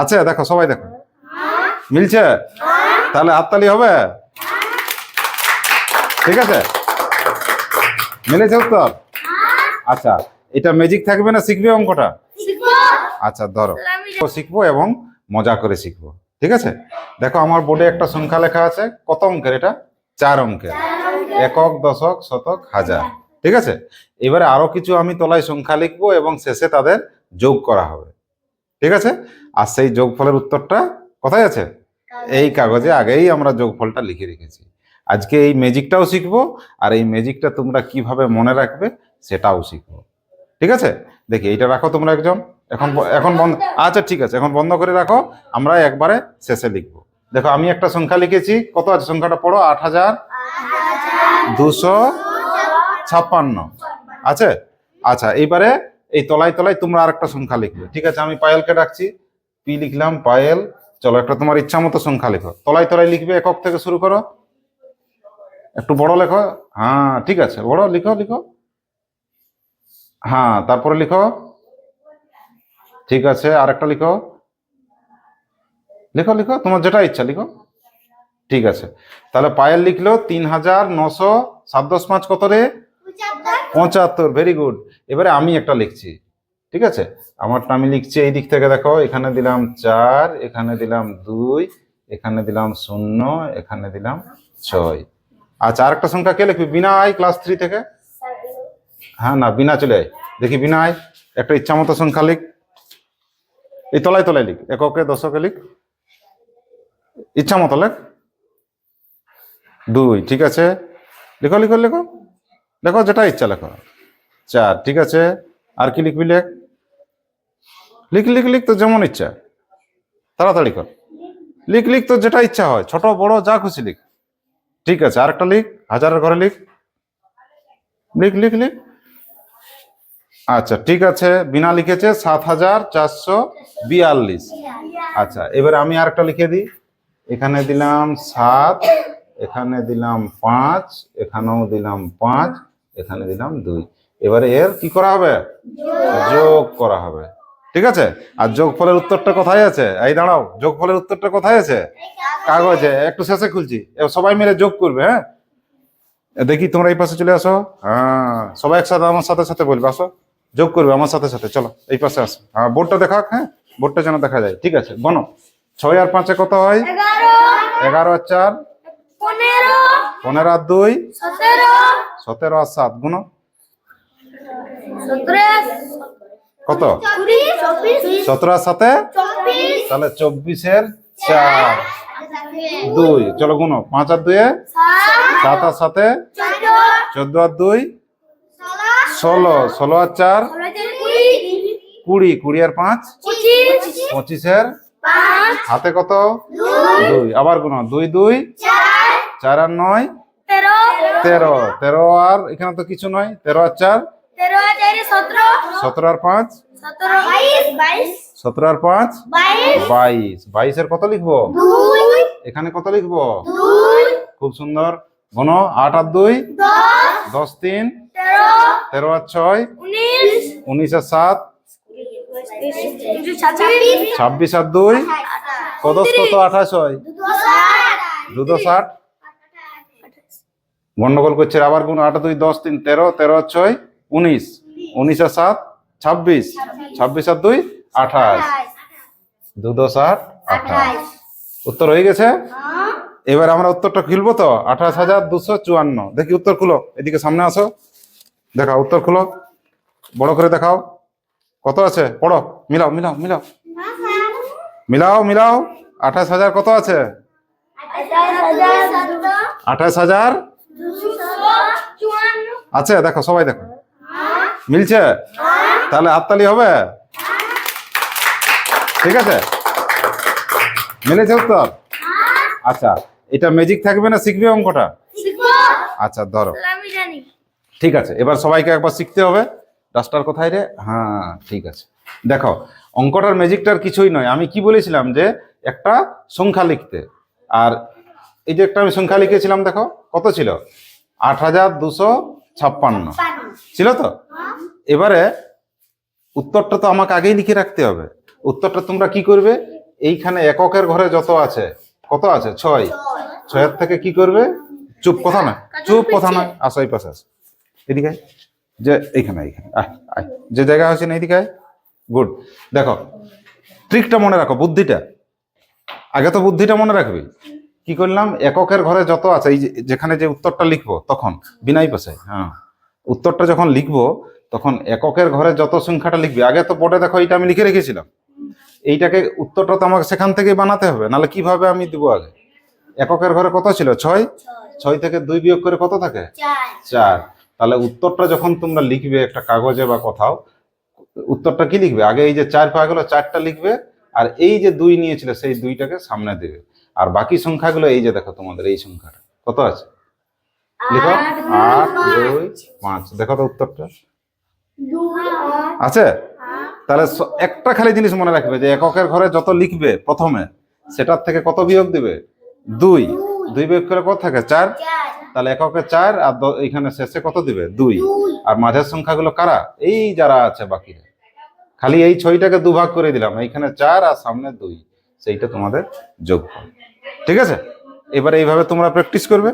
আছে? দেখো, সবাই দেখো। মিলছে? তাহলে হাততালি হবে? ঠিক আছে? মিলেছে উত্তর? আচ্ছা এটা ম্যাজিক থাকবে না? শিখবে অঙ্কটা? আচ্ছা ধরো। শিখব এবং মজা করে শিখব। ঠিক আছে? দেখো, আমার বোর্ডে একটা সংখ্যা লেখা আছে। কত অঙ্কের এটা? চার অঙ্কের। একক, দশক, শতক, হাজার। ঠিক আছে? এবারে আরও কিছু আমি তলায় সংখ্যা লিখব এবং শেষে তাদের যোগ করা হবে। ঠিক আছে? আর সেই যোগফলের উত্তরটা কোথায় আছে? এই কাগজে আগেই আমরা যোগফলটা লিখে রেখেছি। আজকে এই ম্যাজিকটাও শিখব আর এই ম্যাজিকটা তোমরা কীভাবে মনে রাখবে সেটাও শিখব। ঠিক আছে? দেখি এইটা রাখো তোমরা একজন। এখন এখন বন্ধ আচ্ছা ঠিক আছে। এখন বন্ধ করে রাখো। আমরা একবারে শেষে লিখব। দেখো আমি একটা সংখ্যা লিখেছি। কত আছে? সংখ্যাটা পড়ো। আট হাজার দুশো ছাপ্পান্ন। আছে? আচ্ছা এইবারে এই তলায় তলায় তোমরা আরেকটা সংখ্যা লিখবে। ঠিক আছে, আমি পায়েলকে ডাকছি। পি লিখলাম, পায়েল। চলো, একটা তোমার ইচ্ছা মতো সংখ্যা লিখো। তলায় তলায় লিখবে একক থেকে শুরু করো। একটু বড় লেখো। হ্যাঁ ঠিক আছে, বড় লিখো লিখো। হ্যাঁ তারপরে লিখো। ঠিক আছে আর একটা লিখো। লিখো লিখো, তোমার যেটা ইচ্ছা লিখো। ঠিক আছে, তাহলে পায়েল লিখলো তিন হাজার নশো সাত দশ পাঁচ কত রে? পঁচাত্তর। ভেরি গুড এবারে আমি একটা লিখছি, ঠিক আছে? আমারটা আমি লিখছি এই দিক থেকে, দেখো, এখানে দিলাম চার, এখানে দিলাম দুই, এখানে দিলাম শূন্য, এখানে দিলাম ছয়। আচ্ছা আর একটা সংখ্যা কে লিখবি? বিনা আয় ক্লাস থ্রি থেকে? হ্যাঁ না, বিনা চলে আয়। দেখি, বিনা আয়, একটা ইচ্ছা মতো সংখ্যা লিখ। এই তলায় তলায় লিখ, এককে, দশকে লিখ। ইচ্ছা মতো লেখ। দুই, ঠিক আছে? লেখো লেখো লেখো। লেখো, যেটা ইচ্ছা লেখো। চার ঠিক আছে। আর কি লিখবি লেখ? লিখ লিখ লিখ তো যেমন ইচ্ছা। তাড়াতাড়ি কর। লিখ লিখ তো যেটা ইচ্ছা হয়, ছোট, বড়, যা খুশি লিখ। ঠিক আছে, আরেকটা লিখ, হাজারের ঘরে লিখ। লিখ লিখ লিখ। আচ্ছা ঠিক আছে, বিনা লিখেছে সাত হাজার চারশো বিয়াল্লিশ। আচ্ছা এবারে আমি আরেকটা লিখে দিই। এখানে দিলাম সাত, এখানে দিলাম পাঁচ, এখানেও দিলাম পাঁচ। এখানে দিলাম দুই। এবারে এর কি করা হবে? যোগ করা হবে। ঠিক আছে? আর যোগফলের উত্তরটা কোথায় আছে? এই দাঁড়াও যোগফলের উত্তরটা কোথায় আছে? কাগজে একটু শেষে খুলছি। সবাই মিলে যোগ করবে হ্যাঁ? দেখি তোমরা এই পাশে চলে আসো। হ্যাঁ সবাই একসাথে আমার সাথে সাথে বলবে আসো। যোগ করবে আমার সাথে সাথে চলো এই পাশে আসো। হ্যাঁ বোর্ডটা দেখাক হ্যাঁ? বোর্ডটা যেন দেখা যায়। ঠিক আছে বনো ছয় আর পাঁচে কত হয়? এগারো আর চার? পনেরো। পনেরো আর দুই? সতেরো। সতেরো আর সাত গুণ। কত? সতেরো আর সাথে তাহলে চব্বিশের চার। দুই। চলো গুণ পাঁচ আর দুয়ে সাত। সাত আর সাথে চোদ্দ। আর দুই? ষোলো। ষোলো। আর চার? কুড়ি। কুড়ি আর পাঁচ? পঁচিশের? পাঁচ। হাতে কত? দুই। আবার গুণ দুই দুই। চার। চার আর নয়। তেরো। তেরো আর এখানে তো কিছু নয় তেরো আর চার। সতেরো। আর পাঁচ। সতেরো। আর পাঁচ। বাইশ। বাইশ। বাইশের কত লিখব? এখানে কত লিখব? খুব সুন্দর। গুণ আট আর দুই। দশ। তিন। তেরো। আর ছয়। উনিশ। আর সাত। ছাব্বিশ। আর দুই। কত কত আঠাশ হয়। দুটো ষাট। গন্ডগোল করছে আবার গুণ আট দুই দশ তিন তেরো তেরো ছয় উনিশ। উনিশ আর সাত ছাব্বিশ। ছাব্বিশ আর দুই আঠাশ। দু দশ আট আঠাশ। উত্তর হয়ে গেছে? এবার আমরা উত্তরটা খুলবো তো? আঠাশ হাজার দুশো চুয়ান্ন। দেখি উত্তর খুলো। এদিকে সামনে আসো। দেখাও উত্তর খুলো। বড় করে দেখাও। কত আছে? পড়ো। মিলাও মিলাও মিলাও। মিলাও মিলাও। আঠাশ হাজার কত আছে? আঠাশ হাজার আছে? দেখো সবাই দেখো। মিলছে? তাহলে হাততালি হবে? ঠিক আছে? মিলেছে উত্তর? আচ্ছা এটা ম্যাজিক থাকবে না শিখবে অঙ্কটা? আচ্ছা ধরো। ঠিক আছে এবার সবাইকে একবার শিখতে হবে। ডাস্টার কোথায় রে? হ্যাঁ ঠিক আছে। দেখো অঙ্কটার ম্যাজিকটার কিছুই নয়। আমি কি বলেছিলাম যে একটা সংখ্যা লিখতে। আর এই যে একটা আমি সংখ্যা লিখেছিলাম দেখো কত ছিল? আট হাজার দুশো ছাপ্পান্ন। ছিল তো? এবারে উত্তরটা তো আমাকে আগেই লিখে রাখতে হবে। উত্তরটা তোমরা কি করবে? এইখানে এককের ঘরে যত আছে, কত আছে? ছয়। ছয়ের থেকে কি করবে? চুপ, কথা না চুপ, কথা না আসো এই পাশে আসো এদিকে যে, এইখানে এইখানে। আয় আয়। যে জায়গা আছে না, এদিকে গুড দেখো ট্রিকটা মনে রাখো, বুদ্ধিটা। আগে তো বুদ্ধিটা মনে রাখবি। কি করলাম? এককের ঘরে যত আছে এই যেখানে যে উত্তরটা লিখব তখন বিনাই পাশে হ্যাঁ। উত্তরটা যখন লিখব তখন এককের ঘরে যত সংখ্যাটা লিখবি আগে তো বোর্ডে দেখো এইটা আমি লিখে রেখেছিলাম। এইটাকে উত্তরটা তো আমাকে সেখান থেকেই বানাতে হবে নাহলে কীভাবে আমি দিব আগে? এককের ঘরে কত ছিল? ছয়? ছয় থেকে দুই বিয়োগ করে কত থাকে? চার। চার। তাহলে উত্তরটা যখন তোমরা লিখবে একটা কাগজে বা কোথাও উত্তরটা কি লিখবে? আগে এই যে চার পাওয়া গেল চারটা লিখবে আর এই যে দুই নিয়েছিল সেই দুইটাকে সামনে দেবে। আর বাকি সংখ্যাগুলো এই যে দেখো তোমাদের এই সংখ্যাটা কত আছে? লিখো। আট দুই পাঁচ। দেখো তো উত্তরটা। আছে? তাহলে একটা খালি জিনিস মনে রাখবে যে এককের ঘরে যত লিখবে প্রথমে সেটার থেকে কত বিয়োগ দিবে? দুই। দুই। বিয়োগ করে কত থাকে? চার? তাহলে এককে চার আর এইখানে শেষে কত দিবে? দুই। দুই। আর মাঝের সংখ্যাগুলো কারা? এই যারা আছে বাকিরা। খালি এই ছয়টাকে দুভাগ করে দিলাম। এইখানে চার আর সামনে দুই। সেইটা তোমাদের যোগ ঠিক আছে? এবারে এইভাবে তোমরা প্র্যাকটিস করবে।